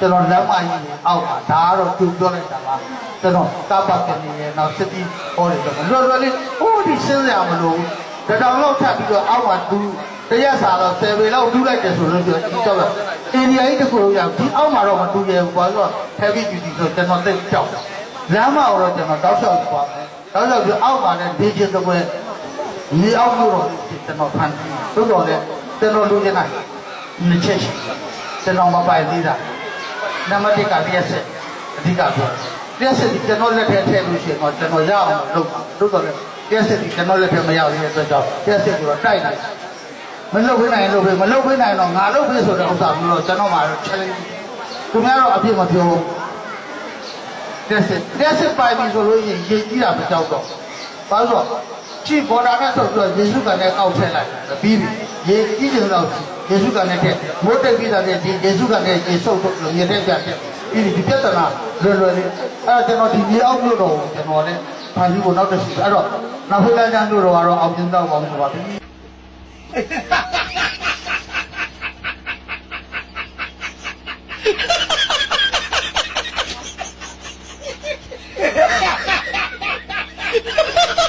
ကျွန်တော်လမ်းမကြီးကိုအောက်မှာဒါကတော့သူပြောလိုက်တာပါကျွန်တော်ကပ်ပတ်ကနေရနောက်စတိဟောတယ်ဆိုတော့လွယ်လွယ်လေးဟိုဒီစဉ်းစားမလို့တတောင်လောက်ထပ်ပြီးတော့အောက်မှာသူတရက်စာတော့10ပေလောက်တူးလိုက်တယ်ဆိုလို့ပြောဒီတော့အိန္ဒိယကြီးတစ်ခုလုံးရောက်ဒီအောက်မှာတော့မတူရဘူးဘာလို့ heavy duty ဆိုကျွန်တော်သိကြောက်လမ်းမတော့ကျွန်တော်တောက်လျှောက်သွားမယ်တောက်လျှောက်ပြီးအောက်မှာလည်းဒေးချင်တဲ့ဘယ်ဒီအောက်လို့တော့ကျွန်တော်ဖန်ပြီးသို့တော်လည်းကျွန်တော်လူချင်တာနှစ်ချက်ရှိကျွန်တော်မပိုင်သေးတာ နံပါတ်1ကလျှက်စစ်အဓိကပြောလျှက်စစ်ဒီကျွန်တော်လက်ထဲထည့်လို့ရှိရင်တော့ကျွန်တော်ရအောင်လုပ်လုပ်တော့လေလျှက်စစ်ဒီကျွန်တော်လက်ထဲမရောက်သေးတဲ့အတွက်ကြောင့်လျှက်စစ်ကိုတော့တိုက်နေမလုပ်ခွင့်နိုင်လို့ပဲမလုပ်ခွင့်နိုင်တော့ငါလုပ်ပြီဆိုတဲ့ဥစ္စာမျိုးတော့ကျွန်တော်မှတော့ challenge သူများတော့အပြစ်မပြောဘူးလျှက်စစ်လျှက်စစ်ပိုင်ပြီဆိုလို့ရင်ရေးကြည့်တာမကြောက်တော့ဘာလို့ဆိုတော့ကြည့်ဘော်ဒါနဲ့ဆိုပြီးတော့ယေရှုကလည်းကောက်ထည့်လိုက်ပြီးပြီရေးကြည့်ကြတော့ ယေရှုကနဲ့တဲ့မိုးတိတ်ပြီးတာနဲ့ဒီယေရှုကနဲ့ယေဆုပ်တို့မြင်တဲ့ပြတဲ့ဒီဒီပြဿနာလွယ်လွယ်လေးအဲ့ကျွန်တော်ဒီမြေအောက်မြို့တော်ကိုကျွန်တော်လည်းဖန်ပြီးဖို့နောက်တစ်ဆင့်အဲ့တော့နောက်ဖိလန်ကျမ်းမြို့တော်ကတော့အောင်ပြင်းတော့ပါမှာပါဘီ Ha ha ha ha ha!